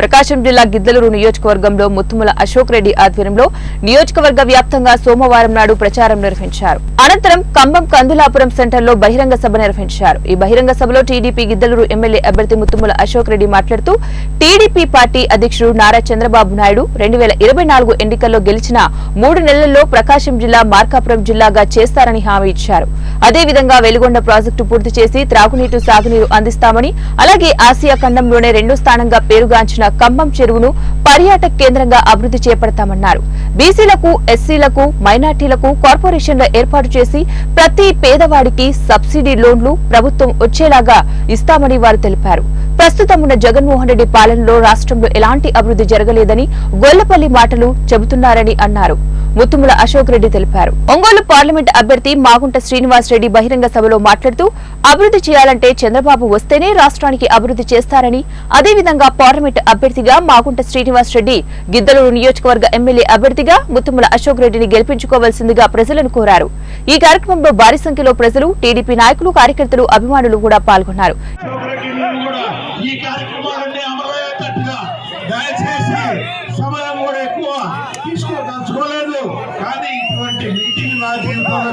ప్రకాశం జిల్లా గిద్దలూరు నియోజకవర్గంలో ముత్తుముల అశోక్ రెడ్డి ఆధ్వర్యంలో నియోజకవర్గ వ్యాప్తంగా సోమవారం నాడు ప్రచారం నిర్వహించారు. అనంతరం కంబం కందులాపురం సెంటర్లో బహిరంగ సభ నిర్వహించారు. ఈ బహిరంగ సభలో టీడీపీ గిద్దలూరు ఎమ్మెల్యే అభ్యర్థి ముత్తుముల అశోక్ రెడ్డి మాట్లాడుతూ టీడీపీ పార్టీ అధ్యక్షుడు నారా చంద్రబాబు నాయుడు రెండు వేల ఇరవై నాలుగు ఎన్నికల్లో గెలిచిన మూడు నెలల్లో ప్రకాశం జిల్లా మార్కాపురం జిల్లాగా చేస్తారని హామీ ఇచ్చారు. అదేవిధంగా వెలుగొండ ప్రాజెక్టు పూర్తి చేసి త్రాగునీరు సాగునీరు అందిస్తామని అలాగే ఆసియా ఖండంలోనే రెండో స్థానంగా పేరుగాంచిన ఖమ్మం చెరువును పర్యాటక కేంద్రంగా అభివృద్ధి చేపడతామన్నారు. బీసీలకు ఎస్సీలకు మైనార్టీలకు కార్పొరేషన్ల ఏర్పాటు చేసి ప్రతి పేదవాడికి సబ్సిడీ లోన్లు ప్రభుత్వం వచ్చేలాగా ఇస్తామని వారు తెలిపారు. ప్రస్తుతం ఉన్న జగన్మోహన్ రెడ్డి పాలనలో రాష్ట్రంలో ఎలాంటి అభివృద్ధి జరగలేదని గొల్లపల్లి మాటలు చెబుతున్నారని అన్నారు. ముత్తుముల అశోక్ రెడ్డి తెలిపారు. ఒంగోలు పార్లమెంట్ అభ్యర్థి మాగుంట శ్రీనివాస్ రెడ్డి బహిరంగ సభలో మాట్లాడుతూ అభివృద్ధి చేయాలంటే చంద్రబాబు వస్తేనే రాష్ట్రానికి అభివృద్ధి చేస్తారని అదేవిధంగా పార్లమెంట్ అభ్యర్థిగా మాగుంట శ్రీనివాస్ రెడ్డి గిద్దలూరు నియోజకవర్గ ఎమ్మెల్యే అభ్యర్థిగా ముత్తుముల అశోక్ రెడ్డిని గెలిపించుకోవాల్సిందిగా ప్రజలను కోరారు. ఈ కార్యక్రమంలో భారీ సంఖ్యలో ప్రజలు టీడీపీ నాయకులు కార్యకర్తలు అభిమానులు కూడా పాల్గొన్నారు. ఈ కార్యక్రమాలన్నీ అమరయ్యేటట్టుగా దయచేసి సమయం కూడా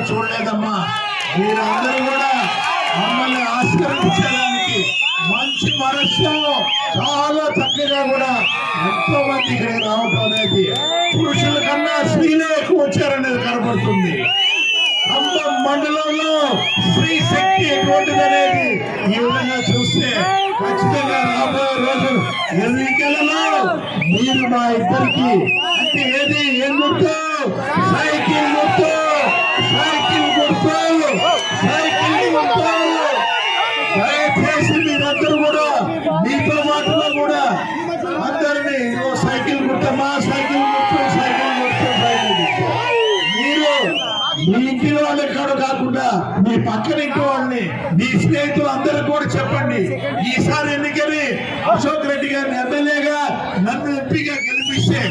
చూడలేదమ్మా. మీరందరూ కూడా మమ్మల్ని ఆశీర్వదించడానికి మంచి మనస్సు చాలా చక్కగా కూడా ఎంతో మంది ఇక్కడ రావటం అనేది పురుషుల కన్నా స్త్రీలే ఎక్కువ వచ్చారనేది కనబడుతుంది. ఖమ్మం మండలంలో స్త్రీ శక్తి ఎటువంటిది అనేది ఈ విధంగా చూస్తే ఖచ్చితంగా రాబోయే రోజు ఎన్నికలలో మీరు మా ఇద్దరికి దయచేసి మీరందరూ కూడా మీతో మాటలో కూడా. అందరినీ "ఓ సైకిల్ కుట్టమా సైకిల్ కుట్టు సైకిల్ గుర్తు సైకిల్ మీరు మీ ఇంటి వాళ్ళ కాడ కాకుండా మీ పక్కన ఇంటి వాళ్ళని మీ స్నేహితులు అందరూ కూడా చెప్పండి. ఈసారి ఎన్నికని అశోక్ రెడ్డి గారిని ఎమ్మెల్యేగా నన్ను ఎంపీగా గెలిపిస్తే